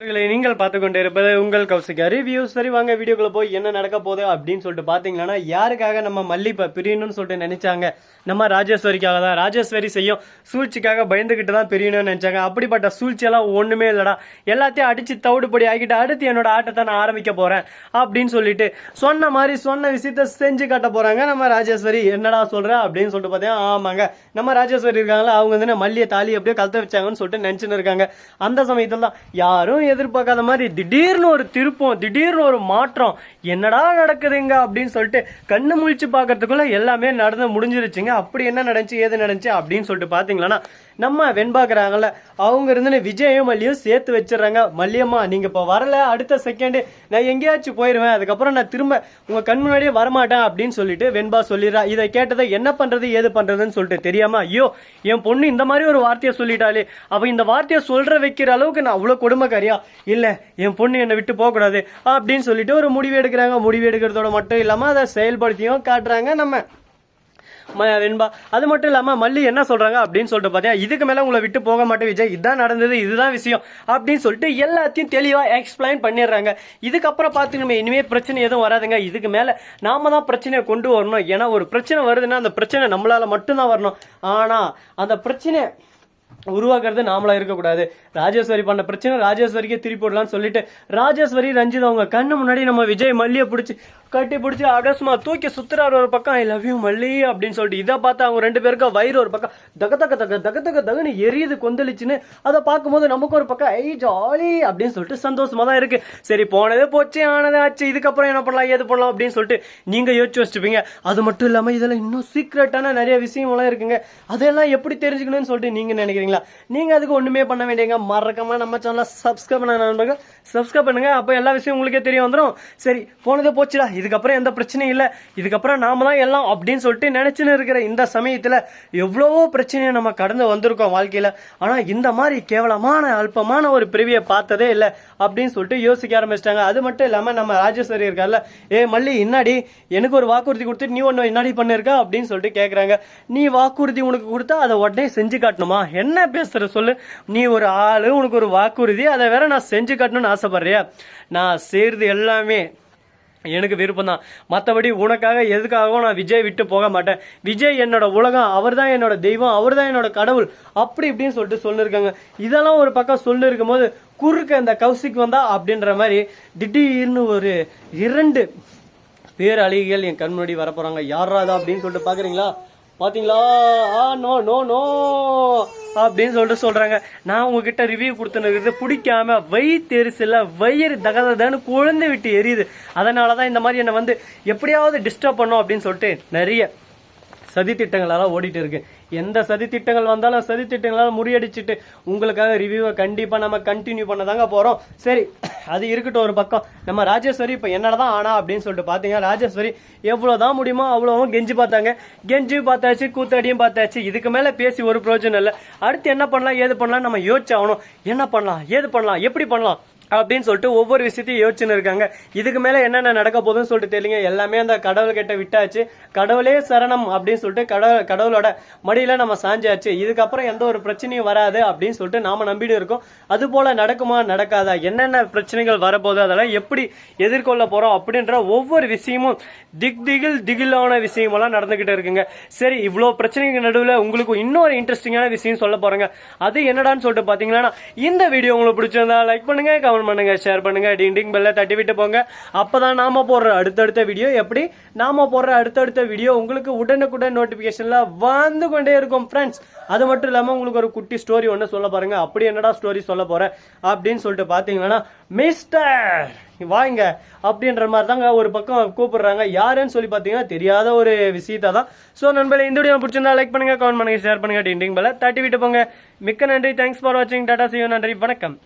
நீங்கள் பார்த்து கொண்டு இருப்பது உங்கள் கௌசிகா ரிவ்யூ சரி வாங்க வீடியோக்குள்ள போய் என்ன நடக்க போகுது அப்படின்னு சொல்லிட்டு பார்த்தீங்கன்னா யாருக்காக நம்ம மல்லிப்பை பிரியணும்னு சொல்லிட்டு நினைச்சாங்க? நம்ம ராஜேஸ்வரிக்காக தான். ராஜேஸ்வரி செய்யும் சூழ்ச்சிக்காக பயந்துகிட்டு தான் பிரியணும்னு நினைச்சாங்க. அப்படிப்பட்ட சூழ்ச்சியெல்லாம் ஒன்றுமே இல்லைடா. எல்லாத்தையும் அடிச்சு தவிடுபடி ஆகிட்டு அடுத்து என்னோட ஆட்டத்தை நான் ஆரம்பிக்க போறேன் அப்படின்னு சொல்லிட்டு சொன்ன மாதிரி சொன்ன விஷயத்த செஞ்சு காட்ட போறாங்க நம்ம ராஜேஸ்வரி. என்னடா சொல்ற அப்படின்னு சொல்லிட்டு பார்த்தீங்கன்னா ஆமாங்க. நம்ம ராஜேஸ்வரி இருக்காங்களா அவங்க வந்து மல்லியை தாலி அப்படியே கலத்த வச்சாங்கன்னு சொல்லிட்டு நினைச்சுன்னு இருக்காங்க. அந்த சமயத்துல தான் யாரும் எதிர்பார்க்காத மாதிரி திடீர்னு ஒரு திருப்பம் திடீர்னு ஒரு மாற்றம். என்னடா நடக்குதுங்க அப்படின்னு சொல்லிட்டு கண்ணு முழிச்சு பார்க்கறதுக்குள்ள எல்லாமே நடந்து முடிஞ்சிருச்சுங்க. அப்படி என்ன நடந்துச்சு ஏது நடந்துச்சு அப்படின்னு சொல்லிட்டு பார்த்தீங்களா நம்ம வெண்பாக்குறாங்கல்ல அவங்க இருந்து விஜயும் மல்லியும் சேர்த்து வச்சிடறாங்க. மல்லியம்மா நீங்க இப்ப வரல அடுத்த செகண்ட் நான் எங்கேயாச்சும் போயிருவேன் அதுக்கப்புறம் நான் திரும்ப உங்க கண் முன்னாடியே வரமாட்டேன் அப்படின்னு சொல்லிட்டு வெண்பா சொல்லிடுறா. இதை கேட்டதை என்ன பண்றது ஏது பண்றதுன்னு சொல்லிட்டு தெரியாம ஐயோ என் பொண்ணு இந்த மாதிரி ஒரு வார்த்தையை சொல்லிட்டாலே அவ இந்த வார்த்தையை சொல்ற வைக்கிற அளவுக்கு நான் அவ்வளவு கொடுமைக்காரியா? இல்ல என் பொண்ணு என்னை விட்டு போக கூடாது அப்படின்னு சொல்லிட்டு ஒரு முடிவு எடுக்கிறாங்க. முடிவு எடுக்கிறதோட மட்டும் இல்லாம அதை செயல்படுத்தியும் காட்டுறாங்க நம்ம. வெண்பா. அது மட்டும் இல்லாமல் மல்லி என்ன சொல்கிறாங்க அப்படின்னு சொல்லிட்டு பார்த்தீங்கன்னா இதுக்கு மேலே உங்களை விட்டு போக மாட்டேன் விஜய். இதுதான் நடந்தது இதுதான் விஷயம் அப்படின்னு சொல்லிட்டு எல்லாத்தையும் தெளிவாக எக்ஸ்பிளைன் பண்ணிடுறாங்க. இதுக்கப்புறம் பார்த்துக்கணுமே இனிமேல் பிரச்சனை எதுவும் வராதுங்க. இதுக்கு மேலே நாம தான் பிரச்சனையை கொண்டு வரணும். ஏன்னா ஒரு பிரச்சனை வருதுன்னா அந்த பிரச்சனை நம்மளால மட்டும்தான் வரணும். ஆனால் அந்த பிரச்சனை உருவாக்குறது நாமளா இருக்கக்கூடாது. ராஜேஸ்வரி பண்ண பிரச்சனை ராஜேஸ்வரிக்கே திருப்பி விடலாம்னு சொல்லிட்டு ராஜேஸ்வரி ரஞ்சித் அவங்க கண்ணு முன்னாடி நம்ம விஜய் மல்லியை பிடிச்சி கட்டி பிடிச்சி அடசுமா தூக்கி சுத்துறாரு ஒரு பக்கம் ஐ லவ் யூ மல்லி அப்படின்னு சொல்லிட்டு இதை பார்த்து அவங்க ரெண்டு பேருக்கும் வயிறு ஒரு பக்கம் தக தக தக தக தக தகன்னு எரியுது கொந்தளிச்சுன்னு அதை பார்க்கும்போது நமக்கு ஒரு பக்கம் ஐ ஜாலி அப்படின்னு சொல்லிட்டு சந்தோஷமா தான் இருக்கு. சரி போனதே போச்சு ஆனதே ஆச்சு இதுக்கப்புறம் என்ன பண்ணலாம் ஏது பண்ணலாம் அப்படின்னு சொல்லிட்டு நீங்க யோசிச்சு வச்சுப்பீங்க. அது மட்டும் இல்லாம இதெல்லாம் இன்னும் சீக்ரெட்டான நிறைய விஷயம்லாம் இருக்குங்க. அதெல்லாம் எப்படி தெரிஞ்சுக்கணும்னு சொல்லிட்டு நீங்க நினைக்கிறீங்களா நீங்க அதுக்கு ஒண்ணுமே பண்ண வேண்டியங்க மறக்காம நம்ம சேனலை சப்ஸ்கிரைப் பண்ண நண்பர்கள் சப்ஸ்கிரைப் பண்ணுங்க. அப்போ எல்லா விஷயம் உங்களுக்கே தெரிய வந்துடும் சரி போனதே போச்சுடா. இதுக்கப்புறம் எந்த பிரச்சனையும் இல்லை. இதுக்கப்புறம் நாம தான் எல்லாம் அப்படின்னு சொல்லிட்டு நினைச்சுன்னு இருக்கிற இந்த சமயத்துல எவ்வளவோ பிரச்சனையை நம்ம கடந்து வந்திருக்கோம் வாழ்க்கையில. ஆனா இந்த மாதிரி கேவலமான அல்பமான ஒரு பிரிவியை பார்த்ததே இல்லை அப்படின்னு சொல்லிட்டு யோசிக்க ஆரம்பிச்சிட்டாங்க. அது மட்டும் இல்லாம நம்ம ராஜேஸ்வரி இருக்கார்ல ஏ மல்லி இன்னாடி? எனக்கு ஒரு வாக்குறுதி கொடுத்து நீ ஒன்று இன்னாடி பண்ணிருக்க? அப்படின்னு சொல்லிட்டு கேட்குறாங்க நீ வாக்குறுதி உனக்கு கொடுத்தா அதை உடனே செஞ்சு காட்டணுமா? என்ன என்ன பேசுற சொல்லு? நீ ஒரு ஆளு உனக்கு ஒரு வாக்குறுதி அதை வேற நான் செஞ்சு காட்டணும்னு ஆசைப்படுறியா? நான் செய்யறது எல்லாமே எனக்கு விருப்பம் தான் மற்றபடி உனக்காக எதுக்காகவும் நான் விஜய் விட்டு போக மாட்டேன். விஜய் என்னோட உலகம் அவர் தான் என்னோட தெய்வம் அவர் தான் என்னோட கடவுள் அப்படி இப்படின்னு சொல்லிட்டு சொல்லியிருக்காங்க இதெல்லாம் ஒரு பக்கம் சொல்லியிருக்கும் போது குறுக்க இந்த கௌசிக் வந்தா அப்படின்ற மாதிரி திடீர்னு ஒரு இரண்டு பேர் என் கண் முன்னாடி வரப்போகிறாங்க யாராதா அப்படின்னு சொல்லிட்டு பாக்குறீங்களா? பாத்தீங்களா? ஆ நோ நோ நோ. அப்படின்னு சொல்லிட்டு சொல்றாங்க. நான் உங்ககிட்ட ரிவ்யூ கொடுத்துன்னு பிடிக்காம வயிற்றுல வயிறு தகதன்னு குழந்தை விட்டு எரியுது. அதனாலதான் இந்த மாதிரி என்னை வந்து எப்படியாவது டிஸ்டர்ப் பண்ணும் அப்படின்னு சொல்லிட்டு நிறைய சதி திட்டங்களெல்லாம் ஓடிட்டு இருக்கு. எந்த சதி திட்டங்கள் வந்தாலும் சதி திட்டங்களால் முறியடிச்சிட்டு உங்களுக்காக ரிவ்யூவை கண்டிப்பாக நம்ம கண்டினியூ பண்ண தாங்க போகிறோம் சரி அது இருக்கட்டும் ஒரு பக்கம். நம்ம ராஜேஸ்வரி இப்போ என்னடா ஆனா அப்படின்னு சொல்லிட்டு பார்த்தீங்கன்னா ராஜேஸ்வரி எவ்வளோ தான் முடியுமோ அவ்வளோவும் கெஞ்சி பார்த்தாங்க. கெஞ்சி பார்த்தாச்சு கூத்தடியும் பார்த்தாச்சு. இதுக்கு மேலே பேசி ஒரு பிரயோஜனம் இல்லை. அடுத்து என்ன பண்ணலாம் ஏது பண்ணலாம் நம்ம யோசிச்சாகணும் என்ன பண்ணலாம் ஏது பண்ணலாம் எப்படி பண்ணலாம்? அப்படின்னு சொல்லிட்டு ஒவ்வொரு விஷயத்தையும் யோசிச்சுன்னு இருக்காங்க. இதுக்கு மேல என்னென்ன நடக்க போகுதுன்னு சொல்லிட்டு தெரியல எல்லாமே அந்த கடவுள்கிட்ட விட்டாச்சு. கடவுளே சரணம் அப்படின்னு சொல்லிட்டு கடவுள் கடவுளோட மடியில நம்ம சாஞ்சாச்சு. இதுக்கப்புறம் எந்த ஒரு பிரச்சனையும் வராது அப்படின்னு சொல்லிட்டு நாம நம்பிட்டு இருக்கோம். அது போல நடக்குமா நடக்காதா என்னென்ன பிரச்சனைகள் வரப்போகுது அதெல்லாம் எப்படி எதிர்கொள்ள போறோம் அப்படின்ற ஒவ்வொரு விஷயமும் திக் திகில் திகிலான விஷயமெல்லாம் நடந்துகிட்டு இருக்குங்க. சரி இவ்வளோ பிரச்சனைக்கு நடுவில் உங்களுக்கு இன்னொரு இன்ட்ரெஸ்டிங்கான விஷயம் சொல்ல போறேங்க. அது என்னடான்னு சொல்லிட்டு பாத்தீங்கன்னா இந்த வீடியோ உங்களுக்கு பிடிச்சிருந்தா லைக் பண்ணுங்க கமெண்ட் பண்ணுங்க ஷேர் பண்ணுங்க டிங் டிங் பெல்ல தட்டி விட்டு போங்க. அப்பதான் நாம போடுற அடுத்தடுத்த வீடியோ எப்படி? நாம போடுற அடுத்தடுத்த வீடியோ உங்களுக்கு உடனுக்குடன் நோட்டிபிகேஷன்ல வந்து கொண்டே இருக்கும் ஃப்ரெண்ட்ஸ் அது மட்டும் இல்லாம உங்களுக்கு ஒரு குட்டி ஸ்டோரி ஒன்று சொல்ல பாருங்க. அப்படி என்னடா ஸ்டோரி சொல்ல போறேன் அப்படின்னு சொல்லிட்டு பாத்தீங்கன்னா மிஸ்டர் வாங்க. அப்படின்ற மாதிரி தாங்க ஒரு பக்கம் கூப்பிடுறாங்க. யாருன்னு சொல்லி பார்த்தீங்கன்னா தெரியாத ஒரு விஷயத்தை தான். ஸோ நண்பர்களே இந்த வீடியோ பிடிச்சிருந்தா லைக் பண்ணுங்க கமெண்ட் பண்ணுங்க ஷேர் பண்ணுங்க டிண்டிங் பல தட்டி விட்டு போங்க. மிக்க நன்றி. தேங்க்ஸ் ஃபார் வாட்சிங் டாடா சிவ நன்றி. வணக்கம்.